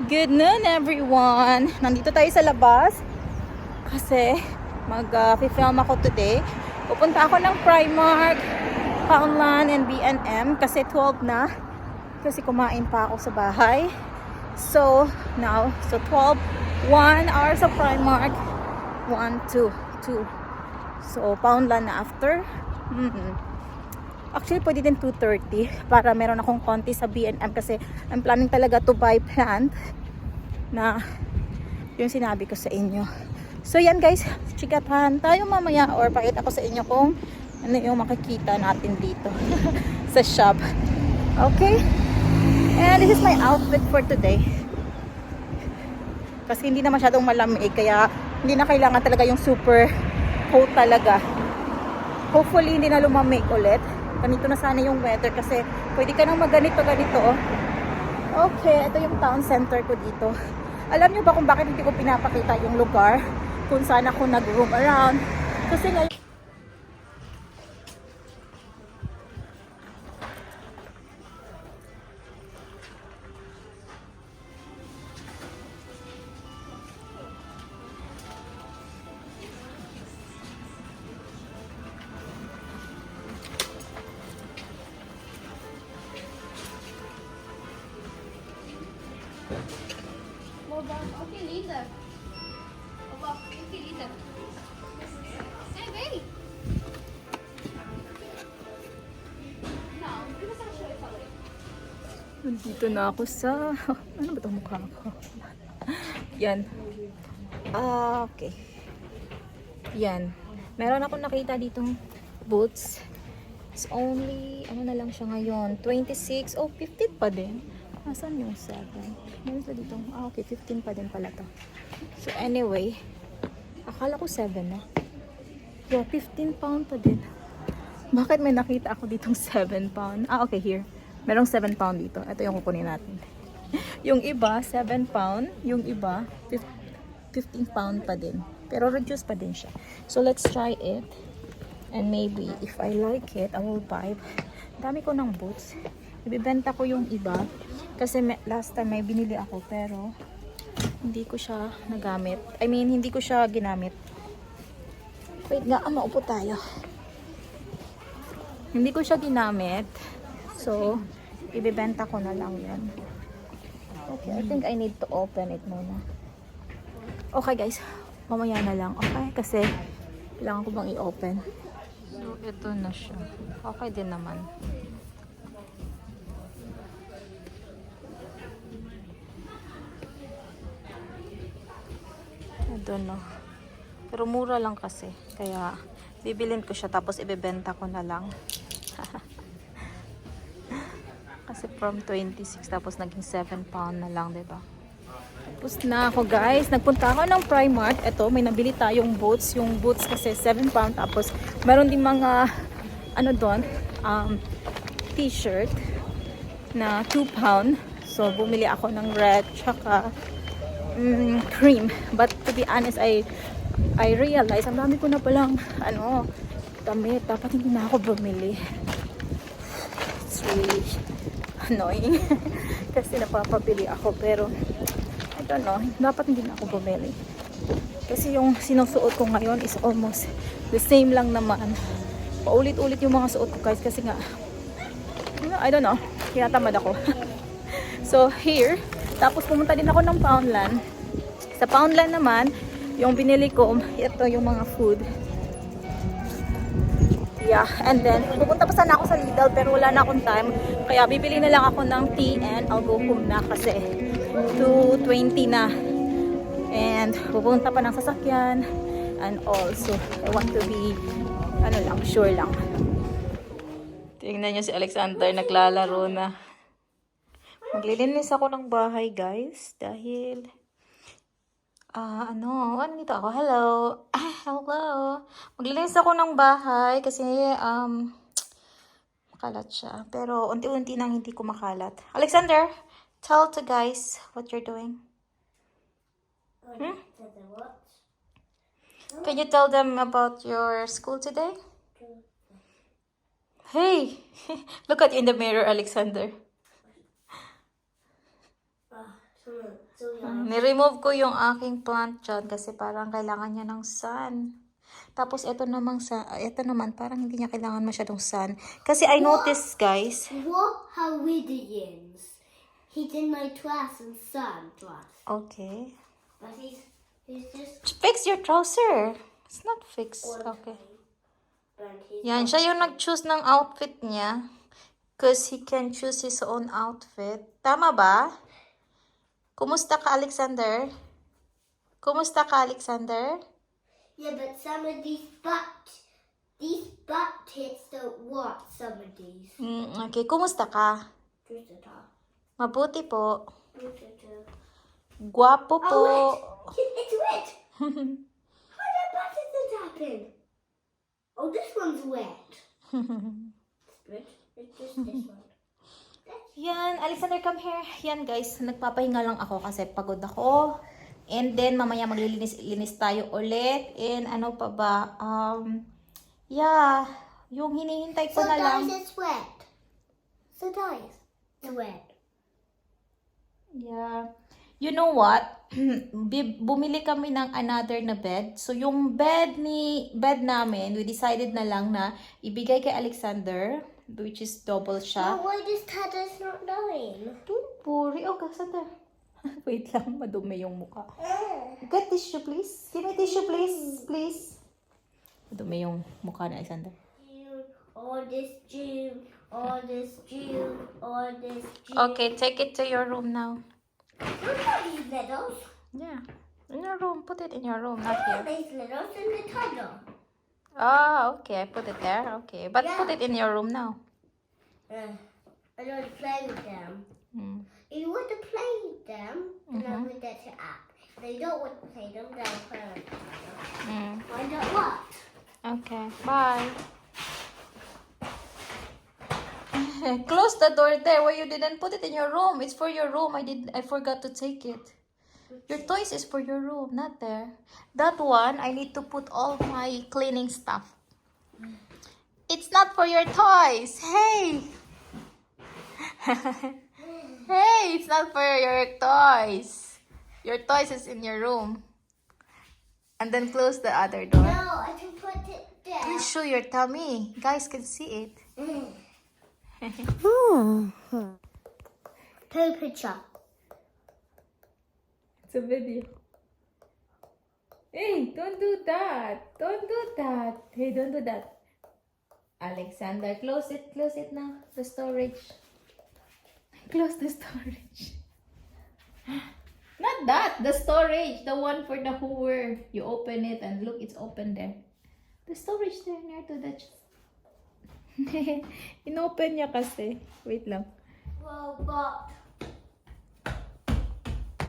Good noon everyone! Nandito tayo sa labas kasi mag-film ako today. Pupunta ako ng Primark, Poundland, and B&M kasi 12 na. Kasi kumain pa ako sa bahay. So, now, so 12, 1 hour sa Primark, 1, 2, 2. So, Poundland na after. Mm Actually, pwede din 2.30 para meron akong konti sa B&M kasi I'm planning talaga to buy plant na yung sinabi ko sa inyo. So, yan guys. Chikatahan tayo mamaya or pakita ko sa inyo kung ano yung makikita natin dito sa shop. Okay? And this is my outfit for today. Kasi hindi na masyadong malamig kaya hindi na kailangan talaga yung super coat talaga. Hopefully, hindi na lumamig ulit ganito na sana yung weather kasi pwede ka nang magganito ganito oh. Okay, ito yung town center ko dito. Alam nyo ba kung bakit hindi ko pinapakita yung lugar kung saan ako nag-room around? Kasi ngayon Baby. No, di ba sa show ito? Nandito na ako sa... Ano ba itong mukha ko? Yan. Ah, okay. Yan. Meron ako nakita ditong boots. It's only, ano na lang siya ngayon, 26, oh, 15 pa din. Nasaan yung 7? Meron sa dito. Ah, okay, 15 pa din pala to. So, anyway, akala ko 7 na. Yeah, 15 pound pa din. Bakit may nakita ako ditong 7 pound? Ah, okay, here. Merong 7 pound dito. Ito yung kukunin natin. yung iba, 7 pound. Yung iba, fif- 15 pound pa din. Pero reduce pa din siya. So, let's try it. And maybe, if I like it, I will buy. Dami ko ng boots. Ibibenta ko yung iba. Kasi may- last time may binili ako, pero hindi ko siya nagamit. I mean, hindi ko siya ginamit. Wait nga, ah, maupo tayo. Hindi ko siya ginamit. So, ibibenta ko na lang yan. Okay, I think I need to open it muna. Okay guys, mamaya na lang. Okay, kasi kailangan ko bang i-open. So, ito na siya. Okay din naman. Don't know. Pero mura lang kasi. Kaya, bibilin ko siya tapos ibebenta ko na lang. kasi from 26 tapos naging 7 pound na lang, ba? Tapos na ako guys. Nagpunta ako ng Primark. Ito, may nabili tayong boots. Yung boots kasi 7 pound. Tapos, meron din mga, ano doon, um, t-shirt na 2 pound. So, bumili ako ng red tsaka mm, cream. But to be honest, I I realize, ang dami ko na palang, ano, damit. Dapat hindi na ako bumili. It's really annoying. Kasi napapabili ako. Pero, I don't know, dapat hindi na ako bumili. Kasi yung sinusuot ko ngayon is almost the same lang naman. Paulit-ulit yung mga suot ko guys kasi nga, I don't know, tinatamad ako. so here, tapos pumunta din ako ng Poundland. Sa Poundland naman, yung binili ko, ito yung mga food. Yeah, and then, pupunta pa sana ako sa Lidl pero wala na akong time. Kaya bibili na lang ako ng tea and I'll go home na kasi 2.20 na. And pupunta pa ng sasakyan and also I want to be ano lang, sure lang. Tingnan niyo si Alexander naglalaro na. Maglilinis ako ng bahay, guys, dahil Ah, ano? Ano dito ako? Hello. Ah, hello. Maglilinis ako ng bahay kasi um makalat siya. Pero unti-unti nang hindi ko makalat. Alexander, tell to guys what you're doing. Hmm? Can you tell them about your school today? Hey, look at you in the mirror, Alexander. Yeah. Ni-remove ko yung aking plant dyan kasi parang kailangan niya ng sun. Tapos ito namang sa ito naman parang hindi niya kailangan masyadong sun. Kasi I noticed guys. What Hawidians? He's in my class and son class. Okay. But he's he's just Fix your trouser. It's not fixed. Okay. Yan, siya yung nag-choose ng outfit niya. Because he can choose his own outfit. Tama ba? Kumusta ka, Alexander? Kumusta ka, Alexander? Yeah, but some of these butt these butt tits don't want some of these. Mm, okay, kumusta ka? Mabuti po. Guwapo po. Oh, wet. It's wet. How did buttons happen? Oh, this one's wet. It's wet. It's just this one. Yan, Alexander, come here. Yan, guys. Nagpapahinga lang ako kasi pagod ako. And then, mamaya maglilinis-linis tayo ulit. And ano pa ba? Um, yeah. Yung hinihintay ko So na lang. guys, it's wet. So guys, it's wet. Yeah. You know what? Bumili kami ng another na bed. So, yung bed ni bed namin, we decided na lang na ibigay kay Alexander, which is double siya. But why does Tada's not knowing? Don't worry. Oh, Alexander. Wait lang, madumi yung mukha. Eh. Get tissue, please. Give me tissue, please. Please. Madumi yung mukha ni Alexander. All this June, all this June, all this June. Okay, take it to your room now. Look at these littles. Yeah. In your room. Put it in your room, not here. these littles in the tunnel. Ah, okay. I put it there. Okay. But Yeah. put it in your room now. Uh, I don't want to play with them. Hmm. If you want to play with them, then I will get it up. If they don't want to play them, then I'll play with them. Mm. Find out what? Okay. Bye. Close the door there where you didn't put it in your room. It's for your room. I did I forgot to take it. Your toys is for your room, not there. That one, I need to put all my cleaning stuff. It's not for your toys. Hey. hey, it's not for your toys. Your toys is in your room. And then close the other door. No, I can put it there. Please show your tummy. Guys can see it. Take a picture. It's a video. Hey, don't do that. Don't do that. Hey, don't do that. Alexander, close it. Close it now. The storage. Close the storage. Not that. The storage. The one for the hoover. You open it and look, it's open there. The storage there near to the. Inopen niya kasi. Wait lang. Robot.